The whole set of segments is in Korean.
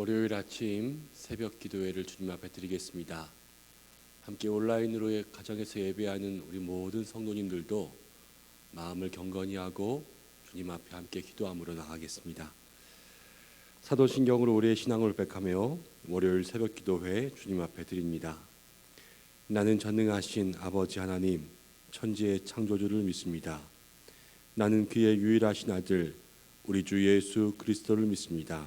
월요일 아침 새벽 기도회를 주님 앞에 드리겠습니다. 함께 온라인으로 가정에서 예배하는 우리 모든 성도님들도 마음을 경건히 하고 주님 앞에 함께 기도함으로 나가겠습니다. 사도신경으로 우리의 신앙을 백하며 월요일 새벽 기도회 주님 앞에 드립니다. 나는 전능하신 아버지 하나님 천지의 창조주를 믿습니다. 나는 그의 유일하신 아들 우리 주 예수 그리스도를 믿습니다.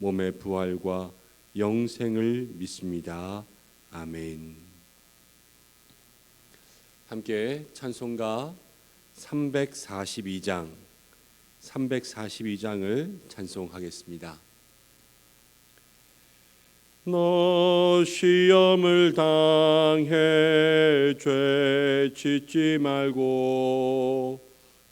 몸의 부활과 영생을 믿습니다. 아멘. 함께 찬송가 342장 342장을 찬송하겠습니다. 너 시험을 당해 죄 짓지 말고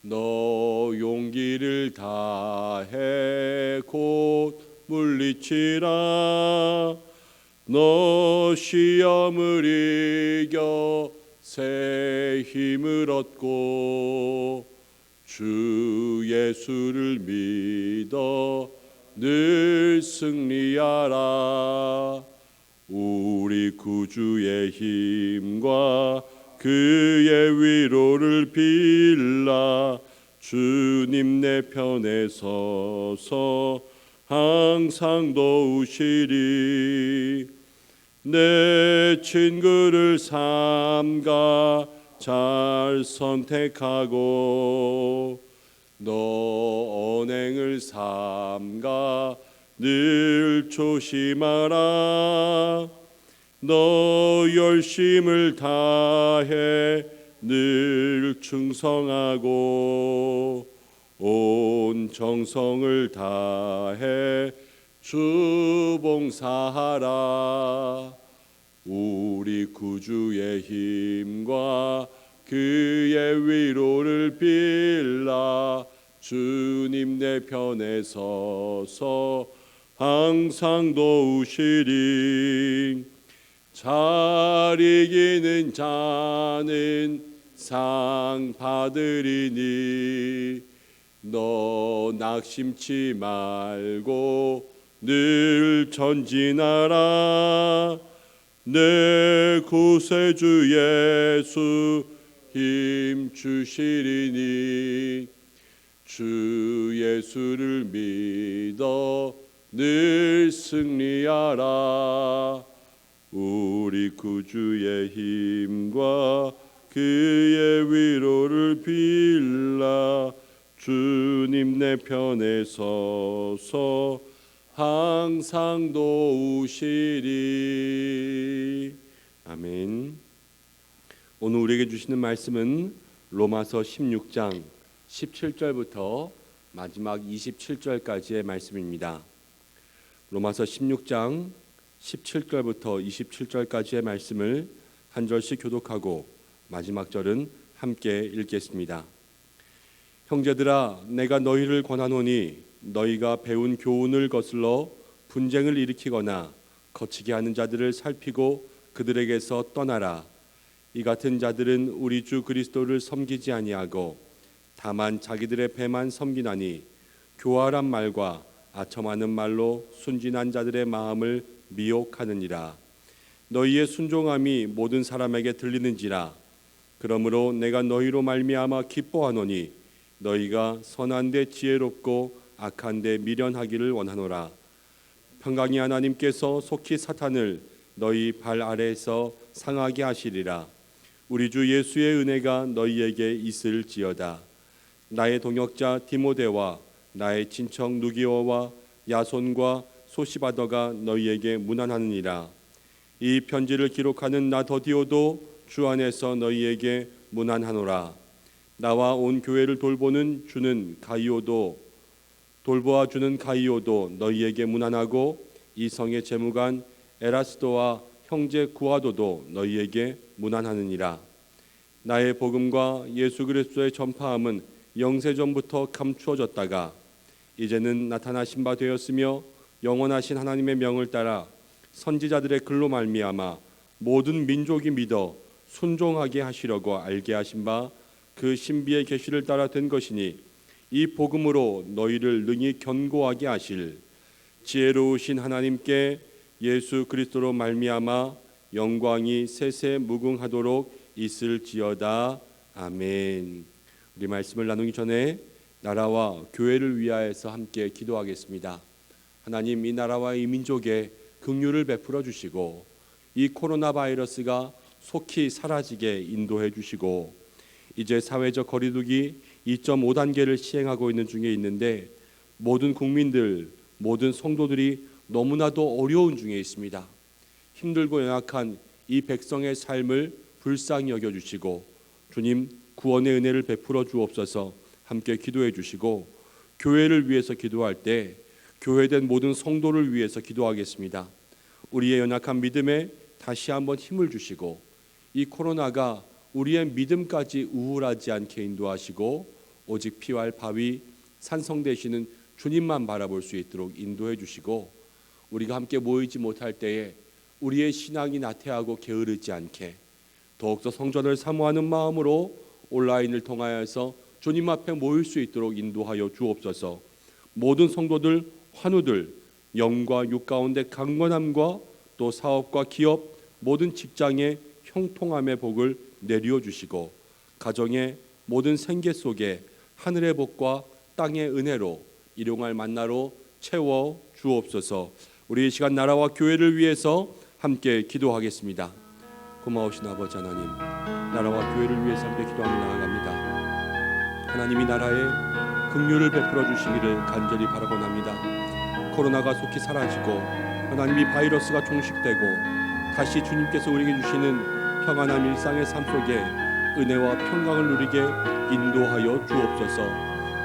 너 용기를 다해 곧 물리치라. 너 시험을 이겨 새 힘을 얻고 주 예수를 믿어 늘 승리하라. 우리 구주의 힘과 그의 위로를 빌라. 주님 내 편에 서서 항상 도우시리. 내 친구를 삼가 잘 선택하고 너 언행을 삼가 늘 조심하라. 너 열심을 다해 늘 충성하고 온 정성을 다해 주 봉사하라. 우리 구주의 힘과 그의 위로를 빌라. 주님 내 편에 서서 항상 도우시리. 잘 이기는 자는 상 받으리니 너 낙심치 말고 늘 전진하라. 내 구세주 예수 힘 주시리니. 주 예수를 믿어 늘 승리하라. 우리 구주의 힘과 그의 위로를 빌라 주님 내 편에 서서 항상 도우시리 아멘. 오늘 우리에게 주시는 말씀은 로마서 16장 17절부터 마지막 27절까지의 말씀입니다. 로마서 16장 17절부터 27절까지의 말씀을 한 절씩 교독하고 마지막 절은 함께 읽겠습니다. 형제들아 내가 너희를 권하노니 너희가 배운 교훈을 거슬러 분쟁을 일으키거나 거치게 하는 자들을 살피고 그들에게서 떠나라. 이 같은 자들은 우리 주 그리스도를 섬기지 아니하고 다만 자기들의 배만 섬기나니 교활한 말과 아첨하는 말로 순진한 자들의 마음을 미혹하느니라. 너희의 순종함이 모든 사람에게 들리는지라. 그러므로 내가 너희로 말미암아 기뻐하노니 너희가 선한데 지혜롭고 악한데 미련하기를 원하노라. 평강이 하나님께서 속히 사탄을 너희 발 아래에서 상하게 하시리라. 우리 주 예수의 은혜가 너희에게 있을지어다. 나의 동역자 디모데와 나의 친척 누기오와 야손과 소시바더가 너희에게 문안하느니라. 이 편지를 기록하는 나 더디오도 주 안에서 너희에게 문안하노라. 나와 온 교회를 돌보는 주는 가이오도 돌보아 주는 가이오도 너희에게 문안하고 이 성의 재무관 에라스도와 형제 구하도도 너희에게 문안하느니라. 나의 복음과 예수 그리스도의 전파함은 영세 전부터 감추어졌다가 이제는 나타나신 바 되었으며 영원하신 하나님의 명을 따라 선지자들의 글로 말미암아 모든 민족이 믿어 순종하게 하시려고 알게 하신 바 그 신비의 계시를 따라 된 것이니 이 복음으로 너희를 능히 견고하게 하실 지혜로우신 하나님께 예수 그리스도로 말미암아 영광이 세세 무궁하도록 있을지어다 아멘. 우리 말씀을 나누기 전에 나라와 교회를 위하여서 함께 기도하겠습니다. 하나님 이 나라와 이 민족에 긍휼을 베풀어 주시고 이 코로나 바이러스가 속히 사라지게 인도해 주시고 이제 사회적 거리두기 2.5단계를 시행하고 있는 중에 있는데 모든 국민들 모든 성도들이 너무나도 어려운 중에 있습니다. 힘들고 연약한 이 백성의 삶을 불쌍히 여겨 주시고 주님 구원의 은혜를 베풀어 주옵소서 함께 기도해 주시고 교회를 위해서 기도할 때 교회된 모든 성도를 위해서 기도하겠습니다. 우리의 연약한 믿음에 다시 한번 힘을 주시고 이 코로나가 우리의 믿음까지 우울하지 않게 인도하시고 오직 피할 바위 산성 되시는 주님만 바라볼 수 있도록 인도해 주시고 우리가 함께 모이지 못할 때에 우리의 신앙이 나태하고 게으르지 않게 더욱더 성전을 사모하는 마음으로 온라인을 통하여서 주님 앞에 모일 수 있도록 인도하여 주옵소서. 모든 성도들 환우들 영과 육 가운데 강건함과 또 사업과 기업 모든 직장의 형통함의 복을 내려 주시고 가정의 모든 생계 속에 하늘의 복과 땅의 은혜로 일용할 만나로 채워 주옵소서. 우리 이 시간 나라와 교회를 위해서 함께 기도하겠습니다. 고마우신 아버지 하나님, 나라와 교회를 위해서 함께 기도하며 나아갑니다. 하나님이 나라에 긍휼을 베풀어 주시기를 간절히 바라곤 합니다. 코로나가 속히 사라지고 하나님이 바이러스가 종식되고 다시 주님께서 우리에게 주시는 평안한 일상의 삶 속에 은혜와 평강을 누리게 인도하여 주옵소서.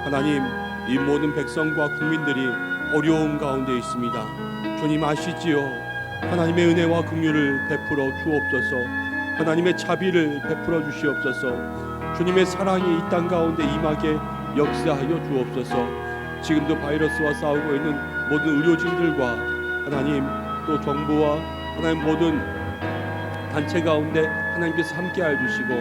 하나님, 이 모든 백성과 국민들이 어려움 가운데 있습니다. 주님 아시지요? 하나님의 은혜와 긍휼을 베풀어 주옵소서. 하나님의 자비를 베풀어 주시옵소서. 주님의 사랑이 이 땅 가운데 임하게 역사하여 주옵소서. 지금도 바이러스와 싸우고 있는 모든 의료진들과 하나님 또 정부와 하나님 모든 단체 가운데 하나님께서 함께하여 주시고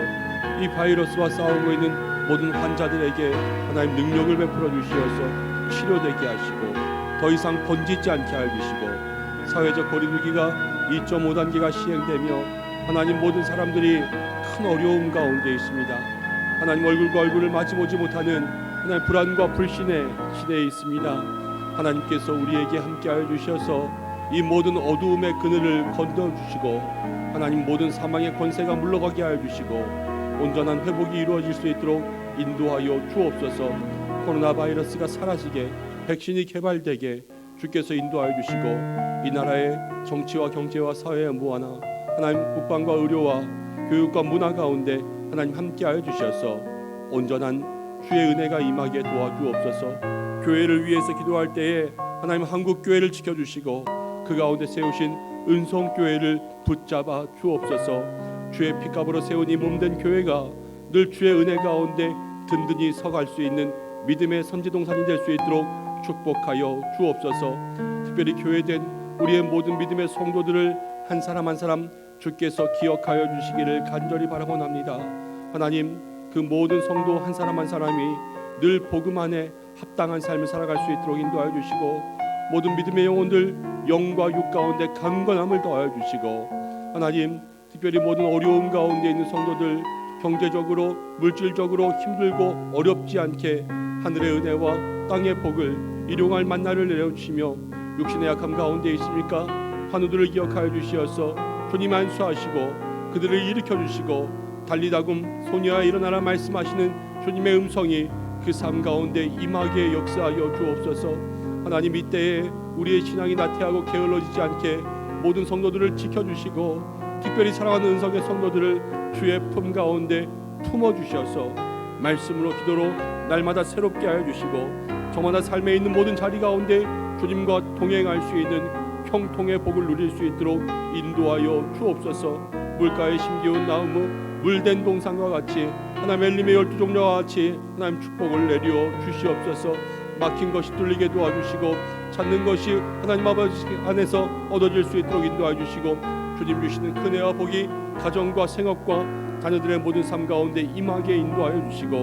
이 바이러스와 싸우고 있는 모든 환자들에게 하나님 능력을 베풀어 주시어서 치료되게 하시고 더 이상 번지지 않게 하여 주시고 사회적 거리두기가 2.5단계가 시행되며 하나님 모든 사람들이 큰 어려움 가운데 있습니다. 하나님 얼굴과 얼굴을 마주보지 못하는 하나님 불안과 불신의 시대에 있습니다. 하나님께서 우리에게 함께하여 주셔서 이 모든 어두움의 그늘을 건져 주시고 하나님 모든 사망의 권세가 물러가게 하여 주시고 온전한 회복이 이루어질 수 있도록 인도하여 주옵소서. 코로나 바이러스가 사라지게 백신이 개발되게 주께서 인도하여 주시고 이 나라의 정치와 경제와 사회의 무한화 하나님 국방과 의료와 교육과 문화 가운데 하나님 함께하여 주셔서 온전한 주의 은혜가 임하게 도와주옵소서. 교회를 위해서 기도할 때에 하나님 한국 교회를 지켜 주시고 그 가운데 세우신 은성 교회를 붙잡아 주옵소서. 주의 피값으로 세운 이 몸된 교회가 늘 주의 은혜 가운데 든든히 서갈 수 있는 믿음의 선지동산이 될 수 있도록 축복하여 주옵소서. 특별히 교회된 우리의 모든 믿음의 성도들을 한 사람 한 사람 주께서 기억하여 주시기를 간절히 바라곤 합니다. 하나님 그 모든 성도 한 사람 한 사람이 늘 복음 안에 합당한 삶을 살아갈 수 있도록 인도하여 주시고 모든 믿음의 영혼들 영과 육 가운데 강건함을 더하여 주시고 하나님 특별히 모든 어려움 가운데 있는 성도들 경제적으로 물질적으로 힘들고 어렵지 않게 하늘의 은혜와 땅의 복을 일용할 만나를 내려주시며 육신의 약함 가운데 있습니까? 환우들을 기억하여 주시어서 주님 안수하시고 그들을 일으켜 주시고 달리다금 소녀야 일어나라 말씀하시는 주님의 음성이 그 삶 가운데 임하게 역사하여 주옵소서. 하나님 이때에 우리의 신앙이 나태하고 게을러지지 않게 모든 성도들을 지켜주시고 특별히 사랑하는 은성의 성도들을 주의 품 가운데 품어 주셔서 말씀으로 기도로 날마다 새롭게 하여 주시고 저마다 삶에 있는 모든 자리 가운데 주님과 동행할 수 있는 형통의 복을 누릴 수 있도록 인도하여 주옵소서. 물가에 심기운 나무 물된 동산과 같이 하나님 엘림의 열두 종려와 같이 하나님 축복을 내려 주시옵소서. 막힌 것이 뚫리게 도와주시고 찾는 것이 하나님 아버지 안에서 얻어질 수 있도록 인도해 주시고 주님 주시는 큰애와 복이 가정과 생업과 자녀들의 모든 삶 가운데 임하게 인도하여 주시고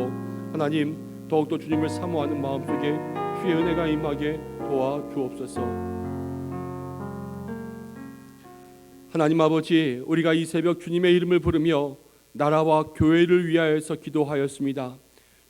하나님 더욱더 주님을 사모하는 마음속에 주의 은혜가 임하게 도와 주옵소서. 하나님 아버지, 우리가 이 새벽 주님의 이름을 부르며 나라와 교회를 위하여서 기도하였습니다.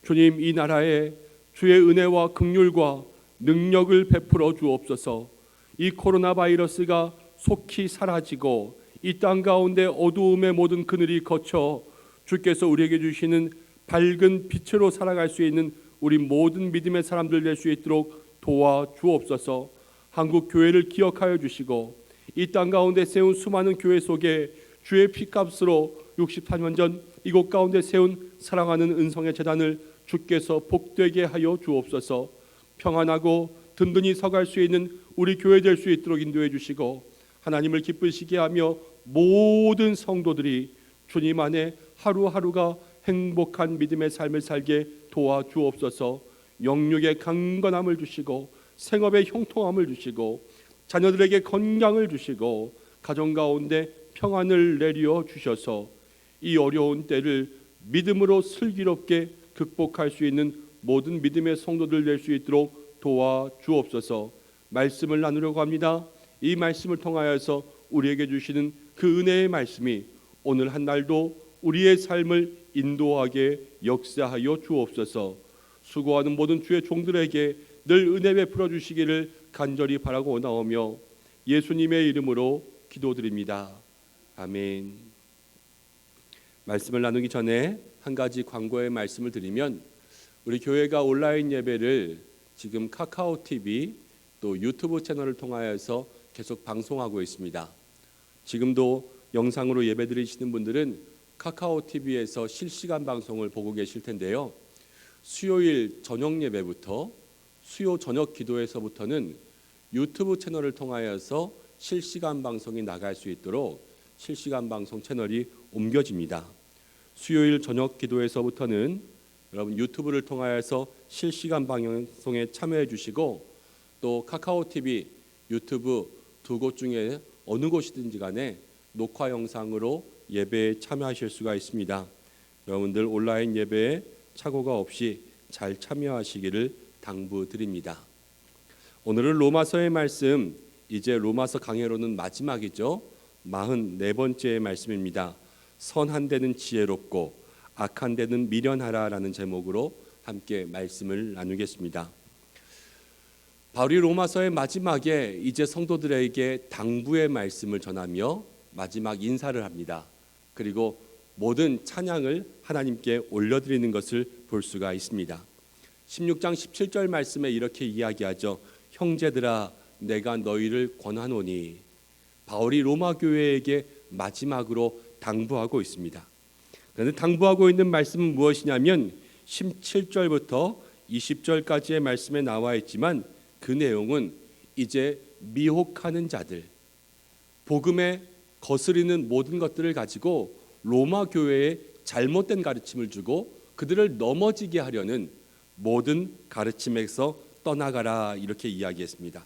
주님 이 나라에 주의 은혜와 긍휼과 능력을 베풀어 주옵소서. 이 코로나 바이러스가 속히 사라지고 이 땅 가운데 어두움의 모든 그늘이 거쳐 주께서 우리에게 주시는 밝은 빛으로 살아갈 수 있는 우리 모든 믿음의 사람들 될 수 있도록 도와 주옵소서. 한국 교회를 기억하여 주시고 이 땅 가운데 세운 수많은 교회 속에 주의 피값으로 68년 전 이곳 가운데 세운 사랑하는 은성의 재단을 주께서 복되게 하여 주옵소서. 평안하고 든든히 서갈 수 있는 우리 교회 될 수 있도록 인도해 주시고 하나님을 기쁘시게 하며 모든 성도들이 주님 안에 하루하루가 행복한 믿음의 삶을 살게 도와 주옵소서. 영육의 강건함을 주시고 생업의 형통함을 주시고 자녀들에게 건강을 주시고 가정 가운데 평안을 내려 주셔서 이 어려운 때를 믿음으로 슬기롭게 극복할 수 있는 모든 믿음의 성도들 될 수 있도록 도와 주옵소서. 말씀을 나누려고 합니다. 이 말씀을 통하여서 우리에게 주시는 그 은혜의 말씀이 오늘 한 날도 우리의 삶을 인도하게 역사하여 주옵소서. 수고하는 모든 주의 종들에게 늘 은혜 베풀어 주시기를 간절히 바라고 나오며 예수님의 이름으로 기도드립니다. 아멘. 말씀을 나누기 전에 한 가지 광고의 말씀을 드리면 우리 교회가 온라인 예배를 지금 카카오 TV 또 유튜브 채널을 통하여서 계속 방송하고 있습니다. 지금도 영상으로 예배드리시는 분들은 카카오 TV에서 실시간 방송을 보고 계실 텐데요. 수요일 저녁 예배부터 수요 저녁 기도에서부터는 유튜브 채널을 통하여서 실시간 방송이 나갈 수 있도록 실시간 방송 채널이 옮겨집니다. 수요일 저녁 기도에서부터는 여러분 유튜브를 통하여서 실시간 방송에 참여해 주시고 또 카카오 TV, 유튜브 두 곳 중에 어느 곳이든지 간에 녹화 영상으로 예배에 참여하실 수가 있습니다. 여러분들 온라인 예배에 착오가 없이 잘 참여하시기를 당부드립니다. 오늘은 로마서의 말씀 이제 로마서 강해로는 마지막이죠. 44번째 말씀입니다. 선한 데는 지혜롭고 악한 데는 미련하라라는 제목으로 함께 말씀을 나누겠습니다. 바울이 로마서의 마지막에 이제 성도들에게 당부의 말씀을 전하며 마지막 인사를 합니다. 그리고 모든 찬양을 하나님께 올려드리는 것을 볼 수가 있습니다. 16장 17절 말씀에 이렇게 이야기하죠. 형제들아 내가 너희를 권하노니 바울이 로마 교회에게 마지막으로 당부하고 있습니다. 그런데 당부하고 있는 말씀은 무엇이냐면 17절부터 20절까지의 말씀에 나와 있지만 그 내용은 이제 미혹하는 자들 복음에 거스리는 모든 것들을 가지고 로마 교회에 잘못된 가르침을 주고 그들을 넘어지게 하려는 모든 가르침에서 떠나가라 이렇게 이야기했습니다.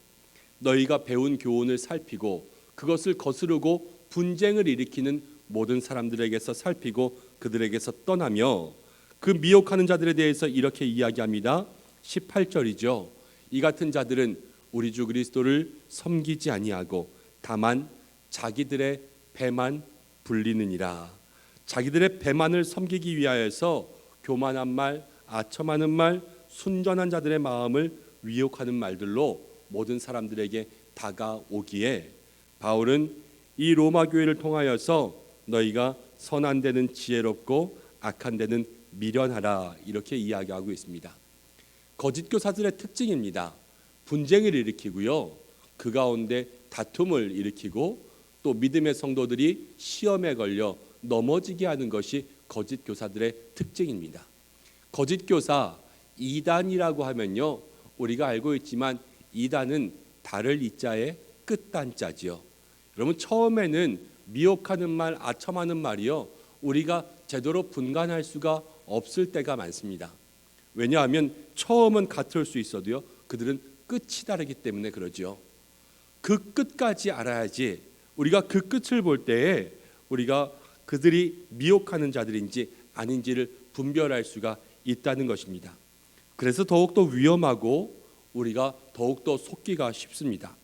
너희가 배운 교훈을 살피고 그것을 거스르고 분쟁을 일으키는 모든 사람들에게서 살피고 그들에게서 떠나며 그 미혹하는 자들에 대해서 이렇게 이야기합니다. 18절이죠. 이 같은 자들은 우리 주 그리스도를 섬기지 아니하고 다만 자기들의 배만 불리느니라. 자기들의 배만을 섬기기 위하여서 교만한 말, 아첨하는 말, 순전한 자들의 마음을 위혹하는 말들로 모든 사람들에게 다가오기에 바울은 이 로마 교회를 통하여서 너희가 선한 데는 지혜롭고 악한 데는 미련하라 이렇게 이야기하고 있습니다. 거짓 교사들의 특징입니다. 분쟁을 일으키고요. 그 가운데 다툼을 일으키고 또 믿음의 성도들이 시험에 걸려 넘어지게 하는 것이 거짓 교사들의 특징입니다. 거짓 교사 이단이라고 하면요. 우리가 알고 있지만 이단은 달을 이자에 끝단자지요. 여러분 처음에는 미혹하는 말, 아첨하는 말이요. 우리가 제대로 분간할 수가 없을 때가 많습니다. 왜냐하면 처음은 같을 수 있어도요. 그들은 끝이 다르기 때문에 그러죠. 그 끝까지 알아야지 우리가 그 끝을 볼 때에 우리가 그들이 미혹하는 자들인지 아닌지를 분별할 수가 있다는 것입니다. 그래서 더욱더 위험하고 우리가 더욱더 속기가 쉽습니다.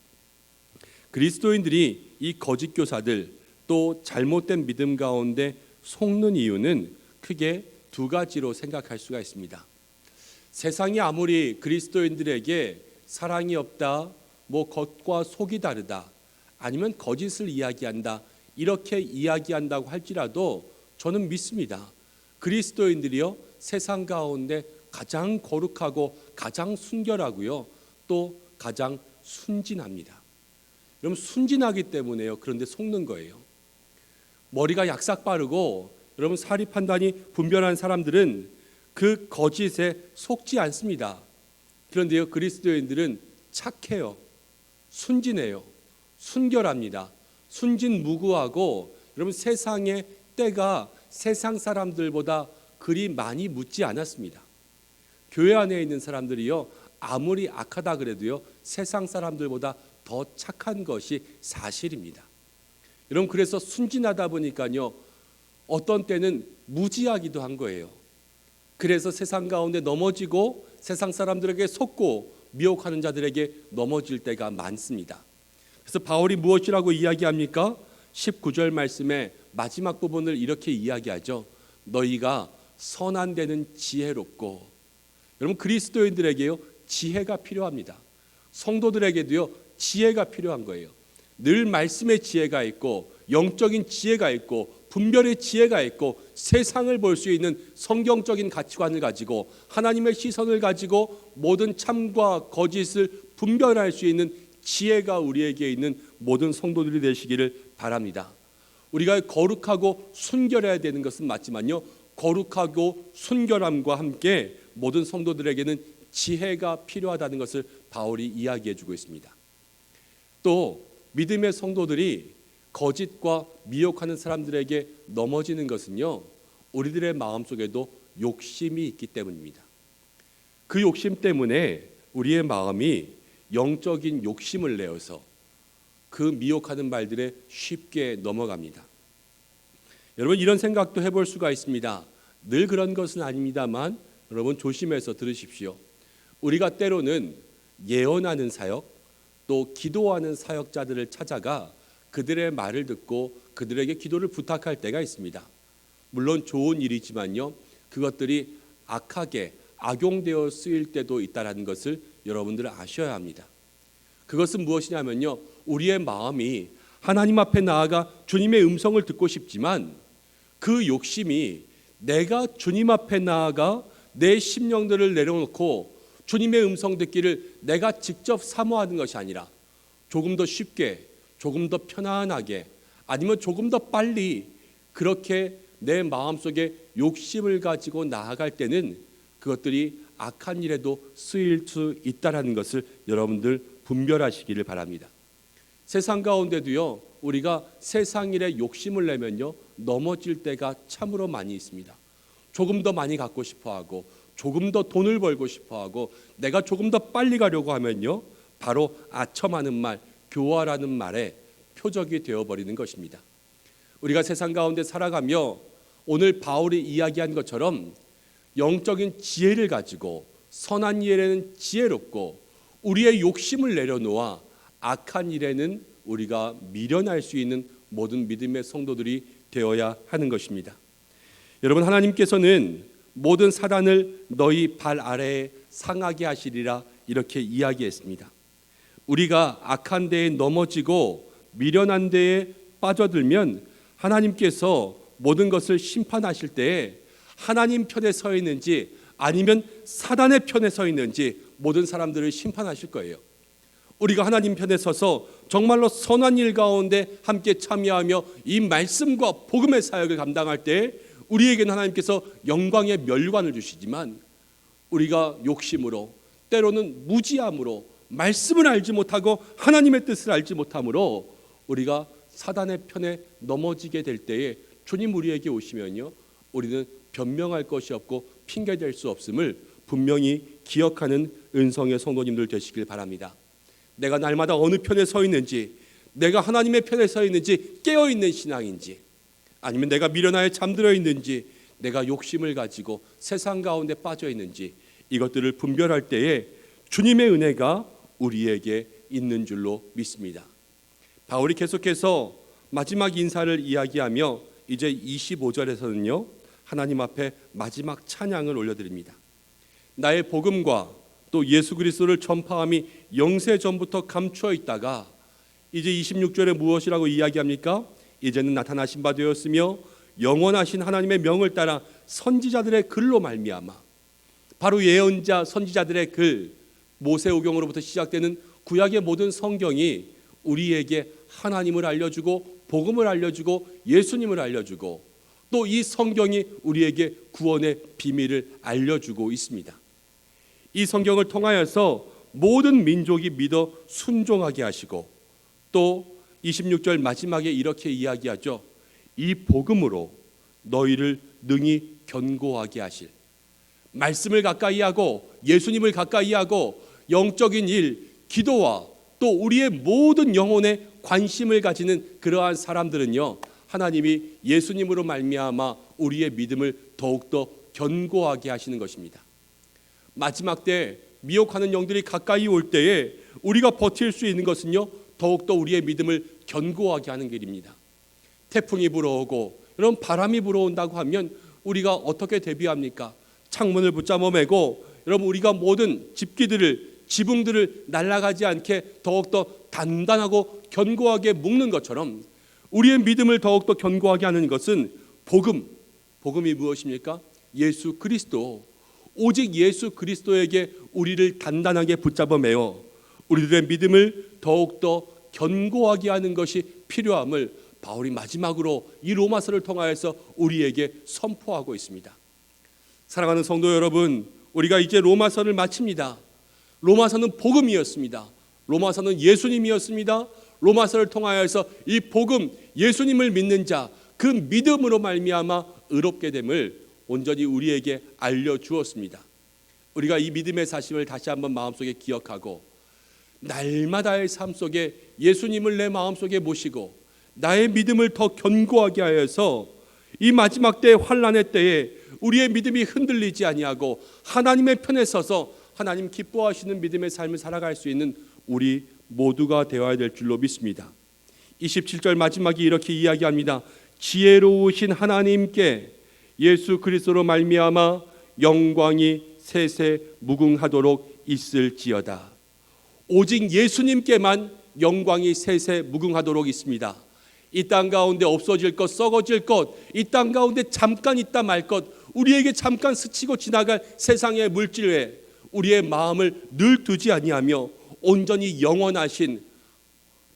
그리스도인들이 이 거짓 교사들 또 잘못된 믿음 가운데 속는 이유는 크게 두 가지로 생각할 수가 있습니다. 세상이 아무리 그리스도인들에게 사랑이 없다, 뭐 겉과 속이 다르다, 아니면 거짓을 이야기한다, 이렇게 이야기한다고 할지라도 저는 믿습니다. 그리스도인들이요 세상 가운데 가장 거룩하고 가장 순결하고요 또 가장 순진합니다. 여러분 순진하기 때문에요. 그런데 속는 거예요. 머리가 약삭 빠르고 여러분 사리 판단이 분별한 사람들은 그 거짓에 속지 않습니다. 그런데요 그리스도인들은 착해요. 순진해요. 순결합니다. 순진무구하고 여러분 세상의 때가 세상 사람들보다 그리 많이 묻지 않았습니다. 교회 안에 있는 사람들이요 아무리 악하다 그래도요 세상 사람들보다 더 착한 것이 사실입니다. 여러분 그래서 순진하다 보니까요 어떤 때는 무지하기도 한 거예요. 그래서 세상 가운데 넘어지고 세상 사람들에게 속고 미혹하는 자들에게 넘어질 때가 많습니다. 그래서 바울이 무엇이라고 이야기합니까? 19절 말씀의 마지막 부분을 이렇게 이야기하죠. 너희가 선한 데는 지혜롭고 여러분 그리스도인들에게요 지혜가 필요합니다. 성도들에게도요 지혜가 필요한 거예요. 늘 말씀의 지혜가 있고 영적인 지혜가 있고 분별의 지혜가 있고 세상을 볼 수 있는 성경적인 가치관을 가지고 하나님의 시선을 가지고 모든 참과 거짓을 분별할 수 있는 지혜가 우리에게 있는 모든 성도들이 되시기를 바랍니다. 우리가 거룩하고 순결해야 되는 것은 맞지만요. 거룩하고 순결함과 함께 모든 성도들에게는 지혜가 필요하다는 것을 바울이 이야기해 주고 있습니다. 또 믿음의 성도들이 거짓과 미혹하는 사람들에게 넘어지는 것은요. 우리들의 마음 속에도 욕심이 있기 때문입니다. 그 욕심 때문에 우리의 마음이 영적인 욕심을 내어서 그 미혹하는 말들에 쉽게 넘어갑니다. 여러분 이런 생각도 해볼 수가 있습니다. 늘 그런 것은 아닙니다만 여러분 조심해서 들으십시오. 우리가 때로는 예언하는 사역 또 기도하는 사역자들을 찾아가 그들의 말을 듣고 그들에게 기도를 부탁할 때가 있습니다. 물론 좋은 일이지만요. 그것들이 악하게 악용되어 쓰일 때도 있다라는 것을 여러분들 아셔야 합니다. 그것은 무엇이냐면요. 우리의 마음이 하나님 앞에 나아가 주님의 음성을 듣고 싶지만 그 욕심이 내가 주님 앞에 나아가 내 심령들을 내려놓고 주님의 음성 듣기를 내가 직접 사모하는 것이 아니라 조금 더 쉽게, 조금 더 편안하게, 아니면 조금 더 빨리 그렇게 내 마음속에 욕심을 가지고 나아갈 때는 그것들이 악한 일에도 쓰일 수 있다라는 것을 여러분들 분별하시기를 바랍니다. 세상 가운데도요. 우리가 세상 일에 욕심을 내면요. 넘어질 때가 참으로 많이 있습니다. 조금 더 많이 갖고 싶어 하고 조금 더 돈을 벌고 싶어 하고 내가 조금 더 빨리 가려고 하면요. 바로 아첨하는 말, 교화라는 말에 표적이 되어 버리는 것입니다. 우리가 세상 가운데 살아가며 오늘 바울이 이야기한 것처럼 영적인 지혜를 가지고 선한 일에는 지혜롭고 우리의 욕심을 내려놓아 악한 일에는 우리가 미련할 수 있는 모든 믿음의 성도들이 되어야 하는 것입니다. 여러분 하나님께서는 모든 사단을 너희 발 아래에 상하게 하시리라 이렇게 이야기했습니다. 우리가 악한 데에 넘어지고 미련한 데에 빠져들면 하나님께서 모든 것을 심판하실 때에 하나님 편에 서 있는지 아니면 사단의 편에 서 있는지 모든 사람들을 심판하실 거예요. 우리가 하나님 편에 서서 정말로 선한 일 가운데 함께 참여하며 이 말씀과 복음의 사역을 감당할 때 우리에게는 하나님께서 영광의 멸관을 주시지만 우리가 욕심으로 때로는 무지함으로 말씀을 알지 못하고 하나님의 뜻을 알지 못함으로 우리가 사단의 편에 넘어지게 될 때에 주님 우리에게 오시면요. 우리는 변명할 것이 없고 핑계 댈 수 없음을 분명히 기억하는 은성의 성도님들 되시길 바랍니다. 내가 날마다 어느 편에 서 있는지, 내가 하나님의 편에 서 있는지 깨어 있는 신앙인지, 아니면 내가 미련하에 잠들어 있는지, 내가 욕심을 가지고 세상 가운데 빠져 있는지 이것들을 분별할 때에 주님의 은혜가 우리에게 있는 줄로 믿습니다. 바울이 계속해서 마지막 인사를 이야기하며 이제 25절에서는요. 하나님 앞에 마지막 찬양을 올려드립니다. 나의 복음과 또 예수 그리스도를 전파함이 영세 전부터 감추어 있다가 이제 26절에 무엇이라고 이야기합니까? 이제는 나타나신 바 되었으며 영원하신 하나님의 명을 따라 선지자들의 글로 말미암아 바로 예언자 선지자들의 글 모세오경으로부터 시작되는 구약의 모든 성경이 우리에게 하나님을 알려주고 복음을 알려주고 예수님을 알려주고 또 이 성경이 우리에게 구원의 비밀을 알려주고 있습니다. 이 성경을 통하여서 모든 민족이 믿어 순종하게 하시고 또 26절 마지막에 이렇게 이야기하죠. 이 복음으로 너희를 능히 견고하게 하실 말씀을 가까이 하고 예수님을 가까이 하고 영적인 일, 기도와 또 우리의 모든 영혼에 관심을 가지는 그러한 사람들은요. 하나님이 예수님으로 말미암아 우리의 믿음을 더욱더 견고하게 하시는 것입니다. 마지막 때 미혹하는 영들이 가까이 올 때에 우리가 버틸 수 있는 것은요. 더욱더 우리의 믿음을 견고하게 하는 길입니다. 태풍이 불어오고 이런 바람이 불어온다고 하면 우리가 어떻게 대비합니까? 창문을 붙잡아 매고 여러분 우리가 모든 집기들을 지붕들을 날아가지 않게 더욱더 단단하고 견고하게 묶는 것처럼 우리의 믿음을 더욱더 견고하게 하는 것은 복음. 복음이 무엇입니까? 예수 그리스도. 오직 예수 그리스도에게 우리를 단단하게 붙잡아 매어 우리들의 믿음을 더욱더 견고하게 하는 것이 필요함을 바울이 마지막으로 이 로마서를 통하여서 우리에게 선포하고 있습니다. 사랑하는 성도 여러분, 우리가 이제 로마서를 마칩니다. 로마서는 복음이었습니다. 로마서는 예수님이었습니다. 로마서를 통하여서 이 복음 예수님을 믿는 자 그 믿음으로 말미암아 의롭게 됨을 온전히 우리에게 알려 주었습니다. 우리가 이 믿음의 사실을 다시 한번 마음속에 기억하고 날마다의 삶 속에 예수님을 내 마음 속에 모시고 나의 믿음을 더 견고하게 하여서 이 마지막 때의 환란의 때에 우리의 믿음이 흔들리지 아니하고 하나님의 편에 서서 하나님 기뻐하시는 믿음의 삶을 살아갈 수 있는 우리 모두가 되어야 될 줄로 믿습니다. 27절 마지막이 이렇게 이야기합니다. 지혜로우신 하나님께 예수 그리스도로 말미암아 영광이 세세 무궁하도록 있을지어다. 오직 예수님께만 영광이 세세 무궁하도록 있습니다. 이 땅 가운데 없어질 것, 썩어질 것, 이 땅 가운데 잠깐 있다 말 것, 우리에게 잠깐 스치고 지나갈 세상의 물질에 우리의 마음을 늘 두지 아니하며 온전히 영원하신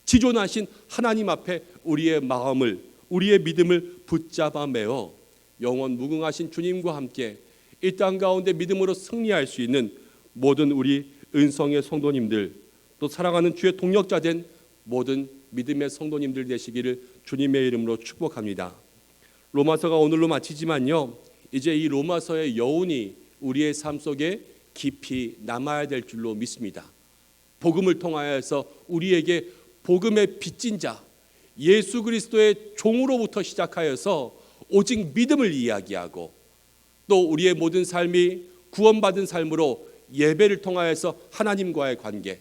지존하신 하나님 앞에 우리의 마음을 우리의 믿음을 붙잡아 매어 영원 무궁하신 주님과 함께 이 땅 가운데 믿음으로 승리할 수 있는 모든 우리 은성의 성도님들 또 사랑하는 주의 동력자 된 모든 믿음의 성도님들 되시기를 주님의 이름으로 축복합니다. 로마서가 오늘로 마치지만요. 이제 이 로마서의 여운이 우리의 삶 속에 깊이 남아야 될 줄로 믿습니다. 복음을 통하여서 우리에게 복음의 빚진 자 예수 그리스도의 종으로부터 시작하여서 오직 믿음을 이야기하고 또 우리의 모든 삶이 구원받은 삶으로 예배를 통하여서 하나님과의 관계,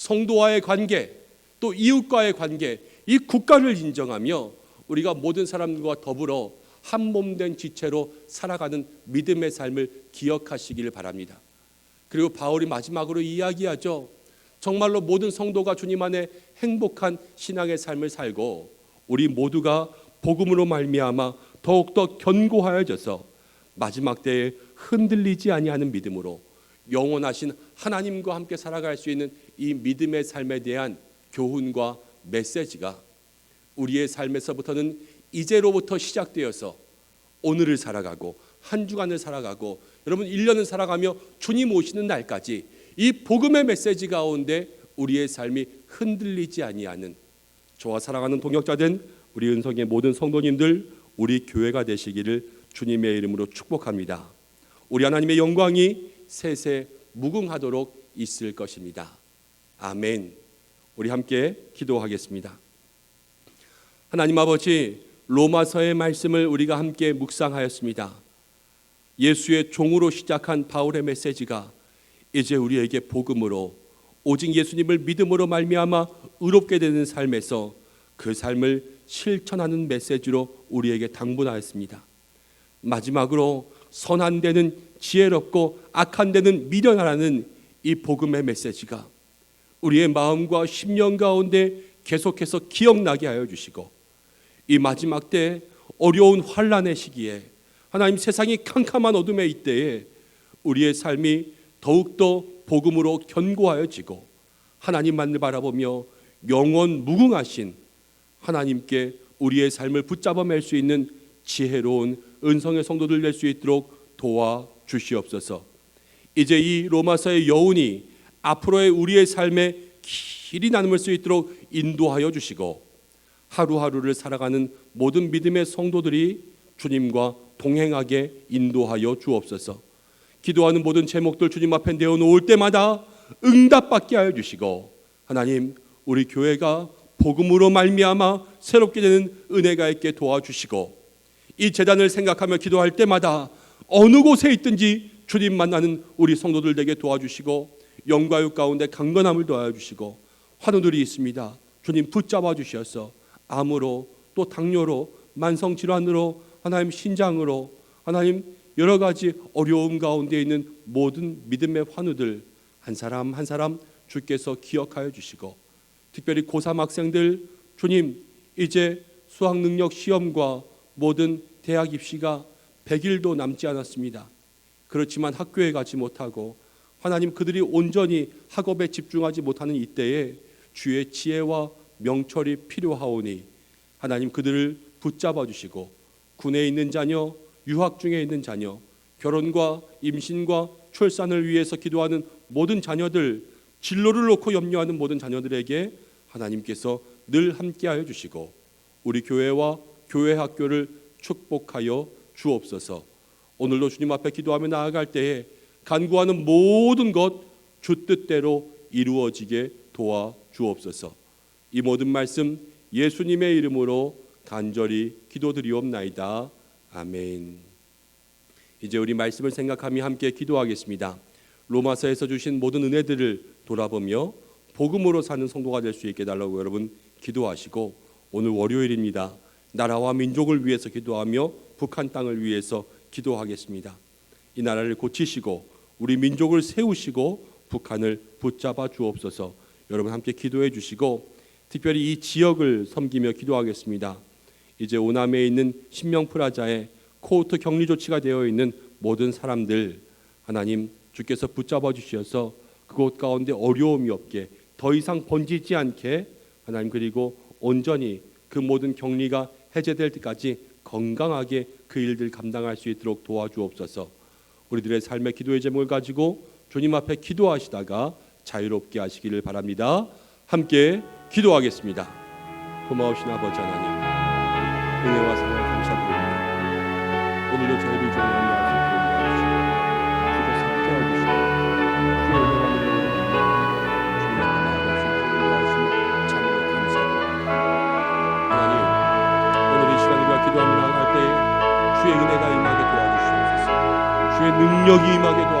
성도와의 관계, 또 이웃과의 관계, 이 국가를 인정하며 우리가 모든 사람들과 더불어 한 몸 된 지체로 살아가는 믿음의 삶을 기억하시기를 바랍니다. 그리고 바울이 마지막으로 이야기하죠. 정말로 모든 성도가 주님 안에 행복한 신앙의 삶을 살고 우리 모두가 복음으로 말미암아 더욱더 견고하여져서 마지막 때에 흔들리지 아니하는 믿음으로 영원하신 하나님과 함께 살아갈 수 있는 이 믿음의 삶에 대한 교훈과 메시지가 우리의 삶에서부터는 이제로부터 시작되어서 오늘을 살아가고 한 주간을 살아가고 여러분 1년을 살아가며 주님 오시는 날까지 이 복음의 메시지 가운데 우리의 삶이 흔들리지 아니하는 저와 사랑하는 동역자된 우리 은성의 모든 성도님들 우리 교회가 되시기를 주님의 이름으로 축복합니다. 우리 하나님의 영광이 세세 무궁하도록 있을 것입니다. 아멘. 우리 함께 기도하겠습니다. 하나님 아버지 로마서의 말씀을 우리가 함께 묵상하였습니다. 예수의 종으로 시작한 바울의 메시지가 이제 우리에게 복음으로 오직 예수님을 믿음으로 말미암아 의롭게 되는 삶에서 그 삶을 실천하는 메시지로 우리에게 당분하였습니다. 마지막으로 선한 데는 지혜롭고 악한 데는 미련하라는 이 복음의 메시지가 우리의 마음과 심령 가운데 계속해서 기억나게 하여 주시고 이 마지막 때 어려운 환란의 시기에 하나님 세상이 캄캄한 어둠의 이때에 우리의 삶이 더욱더 복음으로 견고하여지고 하나님만을 바라보며 영원 무궁하신 하나님께 우리의 삶을 붙잡아 맬 수 있는 지혜로운 은성의 성도들 될 수 있도록 도와 주시옵소서. 이제 이 로마서의 여운이 앞으로의 우리의 삶에 길이 나눌 수 있도록 인도하여 주시고 하루하루를 살아가는 모든 믿음의 성도들이 주님과 동행하게 인도하여 주옵소서. 기도하는 모든 제목들 주님 앞에 내어 놓을 때마다 응답받게 하여 주시고 하나님 우리 교회가 복음으로 말미암아 새롭게 되는 은혜가 있게 도와주시고 이 재단을 생각하며 기도할 때마다 어느 곳에 있든지 주님 만나는 우리 성도들 되게 도와주시고 영과육 가운데 강건함을 도와주시고 환우들이 있습니다. 주님 붙잡아 주셔서 암으로 또 당뇨로 만성 질환으로 하나님 신장으로 하나님 여러 가지 어려움 가운데 있는 모든 믿음의 환우들 한 사람 한 사람 주께서 기억하여 주시고 특별히 고3 학생들 주님 이제 수학 능력 시험과 모든 대학 입시가 100일도 남지 않았습니다. 그렇지만 학교에 가지 못하고 하나님 그들이 온전히 학업에 집중하지 못하는 이때에 주의 지혜와 명철이 필요하오니 하나님 그들을 붙잡아 주시고 군에 있는 자녀, 유학 중에 있는 자녀, 결혼과 임신과 출산을 위해서 기도하는 모든 자녀들, 진로를 놓고 염려하는 모든 자녀들에게 하나님께서 늘 함께하여 주시고 우리 교회와 교회 학교를 축복하여 주옵소서. 오늘도 주님 앞에 기도하며 나아갈 때에 간구하는 모든 것 주 뜻대로 이루어지게 도와 주옵소서. 이 모든 말씀 예수님의 이름으로 간절히 기도드리옵나이다. 아멘. 이제 우리 말씀을 생각하며 함께 기도하겠습니다. 로마서에서 주신 모든 은혜들을 돌아보며 복음으로 사는 성도가 될 수 있게 달라고 여러분 기도하시고 오늘 월요일입니다. 나라와 민족을 위해서 기도하며 북한 땅을 위해서 기도하겠습니다. 이 나라를 고치시고 우리 민족을 세우시고 북한을 붙잡아 주옵소서. 여러분 함께 기도해 주시고 특별히 이 지역을 섬기며 기도하겠습니다. 이제 오남에 있는 신명 프라자에 코호트 격리 조치가 되어 있는 모든 사람들 하나님 주께서 붙잡아 주셔서 그곳 가운데 어려움이 없게 더 이상 번지지 않게 하나님 그리고 온전히 그 모든 격리가 해제될 때까지 건강하게 그 일들 감당할 수 있도록 도와주옵소서. 우리들의 삶의 기도의 제목을 가지고 주님 앞에 기도하시다가 자유롭게 하시기를 바랍니다. 함께 기도하겠습니다. 고마우신 아버지 하나님, 은혜와 사랑 능력이 임하게 도와주시옵소서.